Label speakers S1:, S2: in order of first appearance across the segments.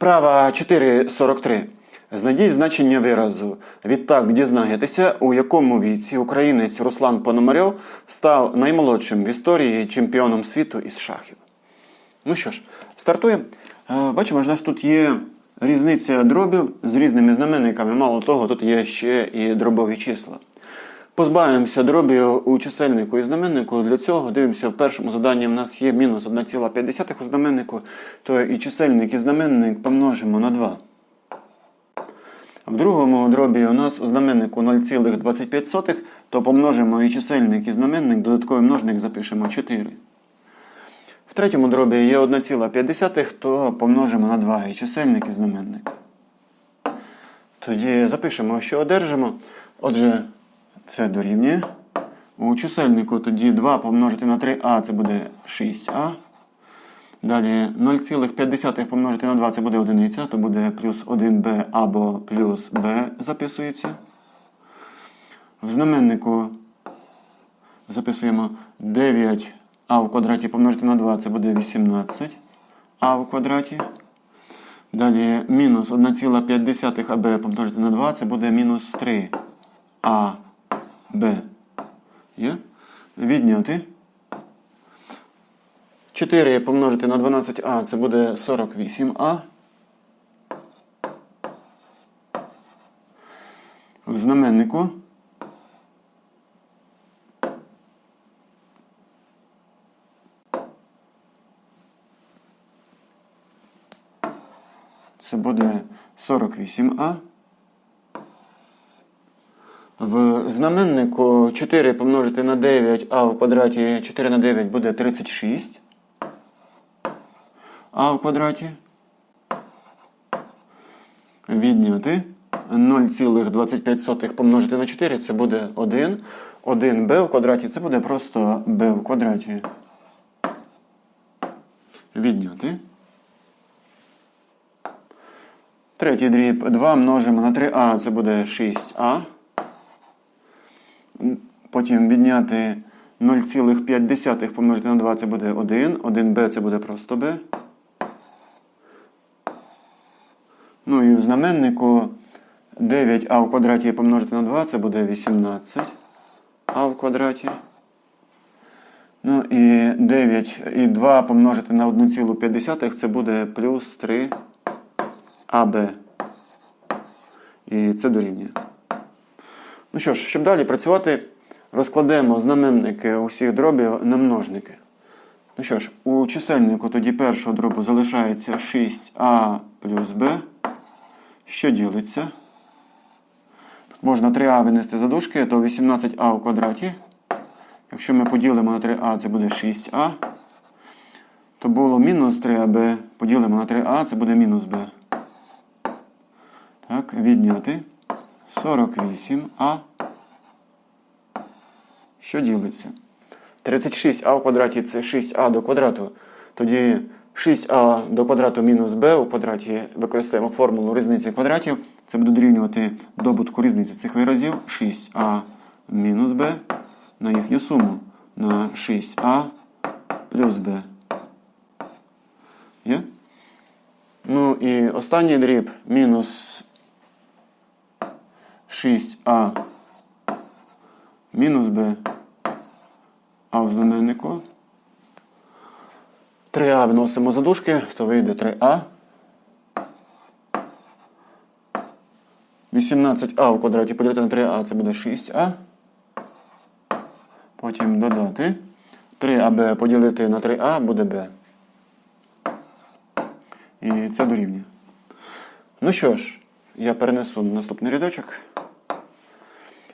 S1: Вправа 4.43. Знайдіть значення виразу. Відтак дізнаєтеся, у якому віці українець Руслан Пономарьов став наймолодшим в історії чемпіоном світу із шахів. Ну що ж, стартуємо. Е, Бачимо, що у нас тут є різниця дробів з різними знаменниками. Мало того, тут є ще і дробові числа. Позбавимося дробів у чисельнику і знаменнику. Для цього дивимося в першому заданні. У нас є мінус 1,5 у знаменнику, то і чисельник і знаменник помножимо на 2. В другому дробі у нас у знаменнику 0,25, то помножимо і чисельник і знаменник, додатковий множник запишемо 4. В третьому дробі є 1,5, то помножимо на 2 і чисельник і знаменник. Тоді запишемо, що одержимо. Отже, це дорівнює. У чисельнику тоді 2 помножити на 3а це буде 6а. Далі 0,5 помножити на 2 це буде одиниця, то буде плюс 1b або плюс b записується. В знаменнику записуємо 9а в квадраті помножити на 2 це буде 18 а в квадраті. Далі мінус 1,5 аб помножити на 2 це буде мінус 3 а Б. Є? Відняти. 4 помножити на 12а це буде 48а. В знаменнику. Це буде 48а. В знаменнику 4 помножити на 9, а в квадраті 4 на 9 буде 36. А в квадраті. Відняти 0,25 помножити на 4 це буде 1. 1b в квадраті це буде просто b в квадраті. Відняти. Третій дріб 2 множимо на 3а, це буде 6а. Потім відняти 0,5 помножити на 2 це буде 1. 1b це буде просто b. Ну і в знаменнику 9а в квадраті помножити на 2 це буде 18 а в квадраті. Ну і 9 і 2 помножити на 1,5 це буде плюс 3 АБ. І це дорівнює. Ну що ж, щоб далі працювати, розкладемо знаменники усіх дробів на множники. Ну що ж, у чисельнику тоді першого дробу залишається 6а плюс b, що ділиться. Тут можна 3а винести за дужки, то 18а у квадраті. Якщо ми поділимо на 3а, це буде 6а. То було мінус 3аб, поділимо на 3а, це буде мінус b. Так, відняти 48а. Що ділиться? 36а в квадраті це 6а до квадрату. Тоді 6а до квадрату мінус b у квадраті використаємо формулу різниці квадратів. Це буде дорівнювати добутку різниці цих виразів 6а мінус b на їхню суму на 6а плюс b. Є? Ну і останній дріб мінус 6а мінус b, а в знаменнику 3а виносимо за дужки, то вийде 3а. 18а в квадраті поділити на 3а це буде 6а. Потім додати 3аб поділити на 3а буде b. І це дорівнює. Ну що ж, я перенесу на наступний рядочок.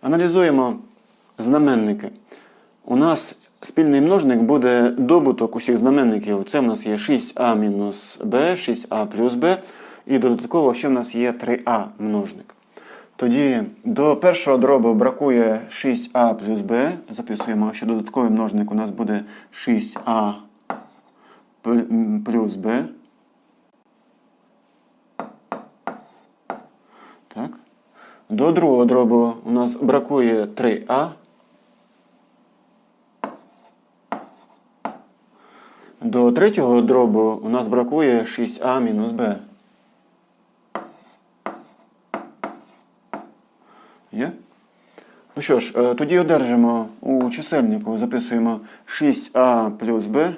S1: Аналізуємо знаменники. У нас спільний множник буде добуток усіх знаменників. Це в нас є 6а мінус b, 6а плюс b. І додатково ще в нас є 3а множник. Тоді до першого дробу бракує 6а плюс b. Записуємо, що додатковий множник у нас буде 6а плюс b. Так. До другого дробу у нас бракує 3а. До третього дробу у нас бракує 6А-Б. Є? Ну що ж, е, тоді одержимо у чисельнику, записуємо 6а плюс Б.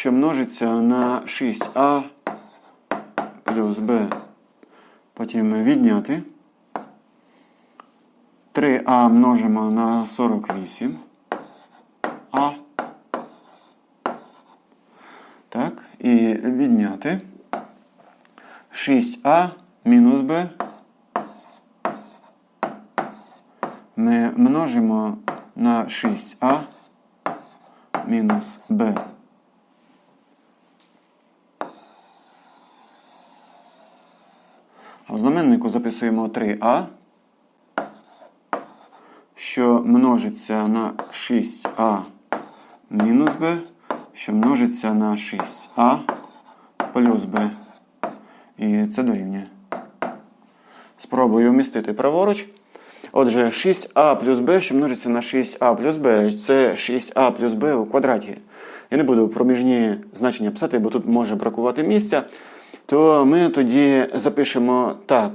S1: що множиться на 6а плюс Б. Потім відняти. 3а множимо на 48. А. Так, і відняти. 6а мінус b ми множимо на 6а мінус b. А в знаменнику записуємо 3а, що множиться на 6а мінус b, що множиться на 6а плюс b. І це дорівнює. Спробую вмістити праворуч. Отже, 6а плюс b, що множиться на 6а плюс b, це 6а плюс b у квадраті. Я не буду проміжні значення писати, бо тут може бракувати місця. То ми тоді запишемо так.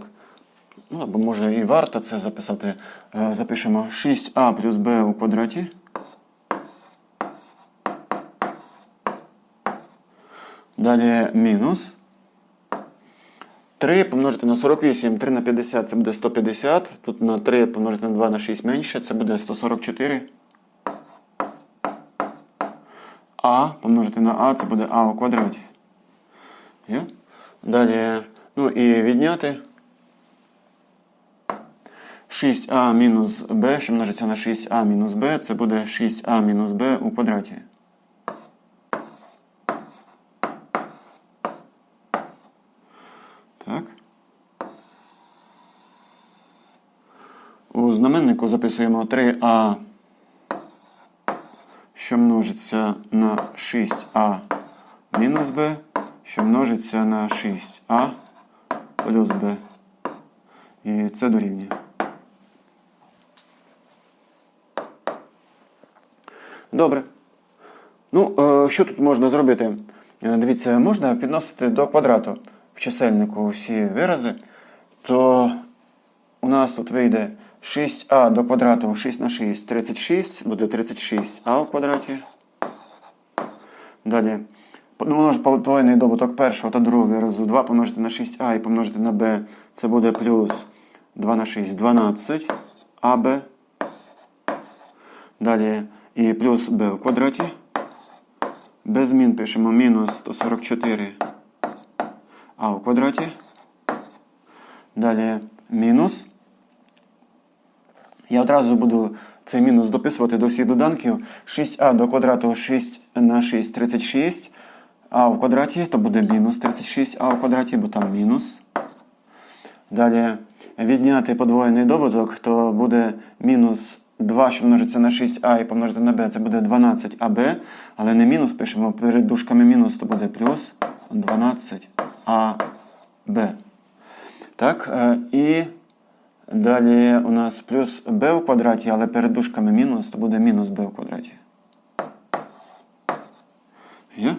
S1: Ну, або може і варто це записати. Е, Запишемо 6а плюс b у квадраті. Далі мінус. 3 помножити на 48, 3 на 50 це буде 150. Тут на 3 помножити на 2 на 6 менше, це буде 144. А помножити на А, це буде А у квадраті. Далі, ну і відняти. 6а мінус b, що множиться на 6а мінус b, це буде 6а мінус b у квадраті. Так. У знаменнику записуємо 3а, що множиться на 6а мінус b, що множиться на 6а плюс b. І це дорівнює. Добре. Ну, е, що тут можна зробити? Е, Дивіться, можна підносити до квадрату в чисельнику всі вирази, то у нас тут вийде 6а до квадрату 6 на 6, 36, буде 36а у квадраті. Далі помножити подвоєний добуток першого та другого виразу 2 помножити на 6а і помножити на b, це буде плюс 2 на 6, 12 аб. Далі і плюс b у квадраті. Без змін пишемо мінус 144 а у квадраті. Далі мінус. Я одразу буду цей мінус дописувати до всіх доданків. 6а до квадрату 6 на 6 36. А у квадраті, то буде мінус 36а у квадраті, бо там мінус. Далі відняти подвоєний добуток, то буде мінус 2, що множиться на 6а і помножити на b, це буде 12аб, але не мінус пишемо перед дужками мінус, то буде плюс 12аб. Так, е, і далі у нас плюс b у квадраті, але перед дужками мінус, то буде мінус b у квадраті. Є?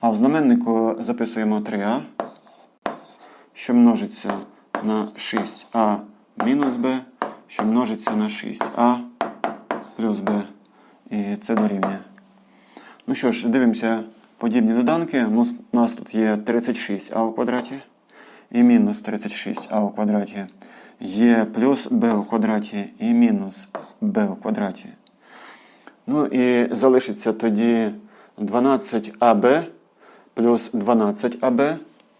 S1: А в знаменнику записуємо 3а, що множиться на 6а мінус b, що множиться на 6а плюс b. І це дорівнює. Ну що ж, дивимося подібні доданки. У нас тут є 36а у квадраті і мінус 36а у квадраті. Є плюс b у квадраті і мінус b у квадраті. Ну і залишиться тоді 12аб плюс 12аб.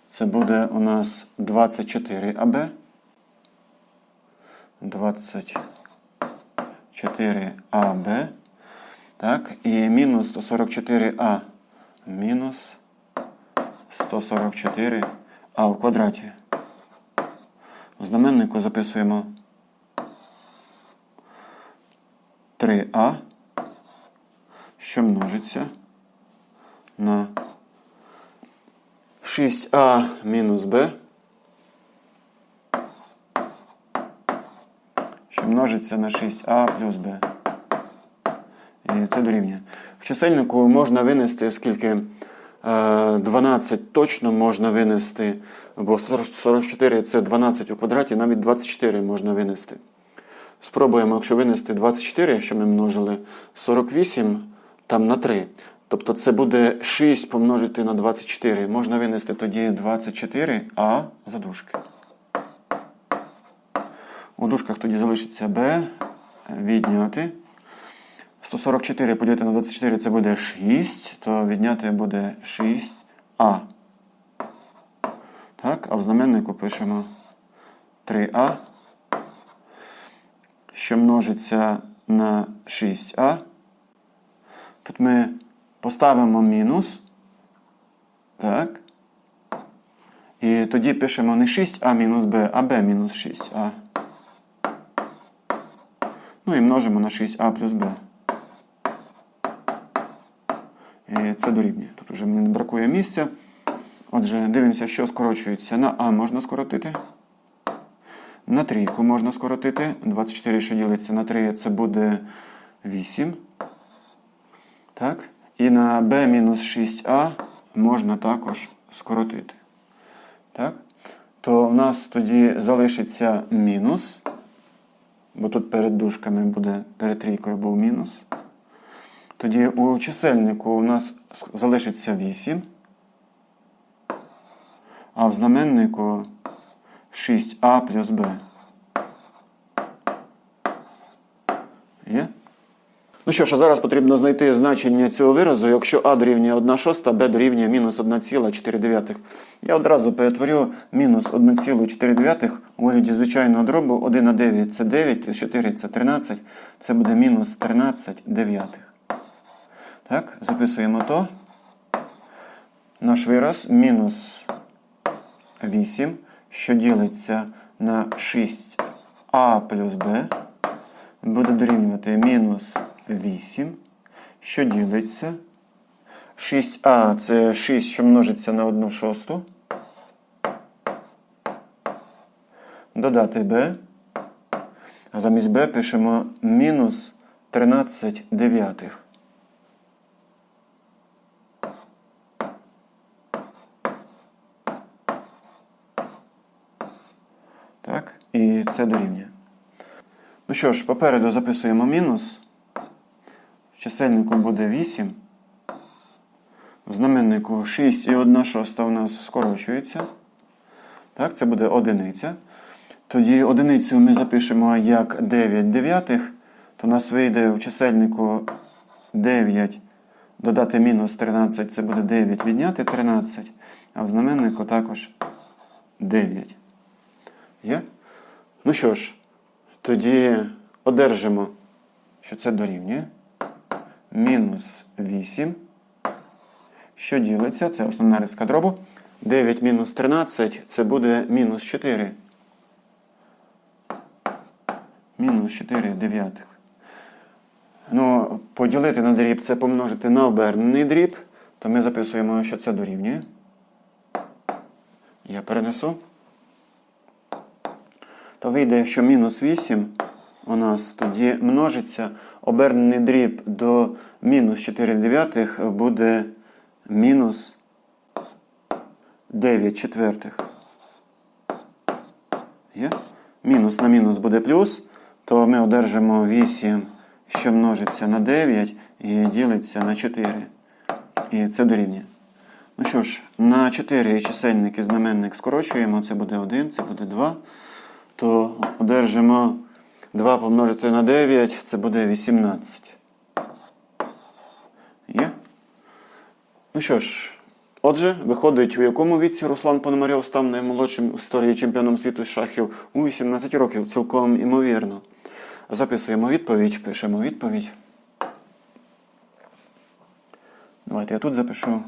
S1: Це буде у нас 24АБ. 24АБ. Так, і мінус 144А. Мінус 144А в квадраті. В знаменнику записуємо 3А, що множиться на 6а мінус b, що множиться на 6а плюс b. І це дорівнює. В чисельнику можна винести скільки? Е, 12 точно можна винести, бо 44 це 12 у квадраті, навіть 24 можна винести. Спробуємо, якщо винести 24, що ми множили, 48 там на 3. Тобто це буде 6 помножити на 24. Можна винести тоді 24а за дужки. У дужках тоді залишиться b відняти. 144 поділити на 24 це буде 6, то відняти буде 6а. Так, а в знаменнику пишемо 3а, що множиться на 6а. Тут ми поставимо мінус. Так. І тоді пишемо не 6а мінус b, а b мінус 6а. Ну і множимо на 6а плюс b. І це дорівнює. Тут вже мені не бракує місця. Отже, дивимося, що скорочується. На А можна скоротити. На трійку можна скоротити. 24, що ділиться на 3, це буде 8. Так. І на B-6А можна також скоротити. Так. То в нас тоді залишиться мінус. Бо тут перед дужками буде перед трійкою був мінус. Тоді у чисельнику у нас залишиться 8, а в знаменнику 6а плюс b. Є? Ну що ж, а зараз потрібно знайти значення цього виразу. Якщо а дорівнює 1 шоста, b дорівнює мінус 1,4. Я одразу перетворю мінус 1,4 у вигляді звичайного дробу 1 на 9 це 9, плюс 4 це 13. Це буде мінус 13 дев'ятих. Так, записуємо то. Наш вираз мінус 8, що ділиться на 6а плюс b, буде дорівнювати мінус 8, що ділиться. 6а це 6, що множиться на 1 шосту. Додати b. А замість b пишемо мінус 13 дев'ятих. Так, і це дорівнює. Ну що ж, попереду записуємо мінус. Чисельнику буде 8. В знаменнику 6 і 1 шоста у нас скорочується. Так, це буде одиниця. Тоді одиницю ми запишемо як 9 дев'ятих, то у нас вийде в чисельнику 9 додати мінус 13, це буде 9 відняти 13, а в знаменнику також 9. Є? Ну що ж, тоді одержимо, що це дорівнює. Мінус 8. Що ділиться? Це основна риска дробу. 9 мінус 13 це буде мінус 4. Мінус 4 дев'ятих. Ну, поділити на дріб це помножити на обернений дріб, то ми записуємо, що це дорівнює. Я перенесу. То вийде, що мінус 8 у нас тоді множиться. Обернений дріб до мінус 4 дев'ятих буде мінус 9 четвертих. Є? Мінус на мінус буде плюс, то ми одержимо 8, що множиться на 9 і ділиться на 4. І це дорівнює. Ну що ж, на 4 чисельник і знаменник скорочуємо, це буде 1, це буде 2. То одержимо 2 помножити на 9, це буде 18. Є? Ну що ж, отже, виходить, у якому віці Руслан Пономарьов став наймолодшим в історії чемпіоном світу з шахів у 18 років, цілком імовірно. Записуємо відповідь, пишемо відповідь. Давайте я тут запишу.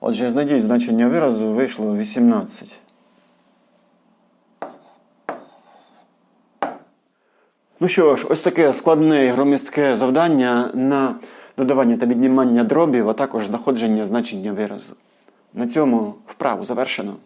S1: Отже, знайдіть значення виразу вийшло 18. Ну що ж, ось таке складне і громістке завдання на додавання та віднімання дробів, а також знаходження значення виразу. На цьому вправу завершено.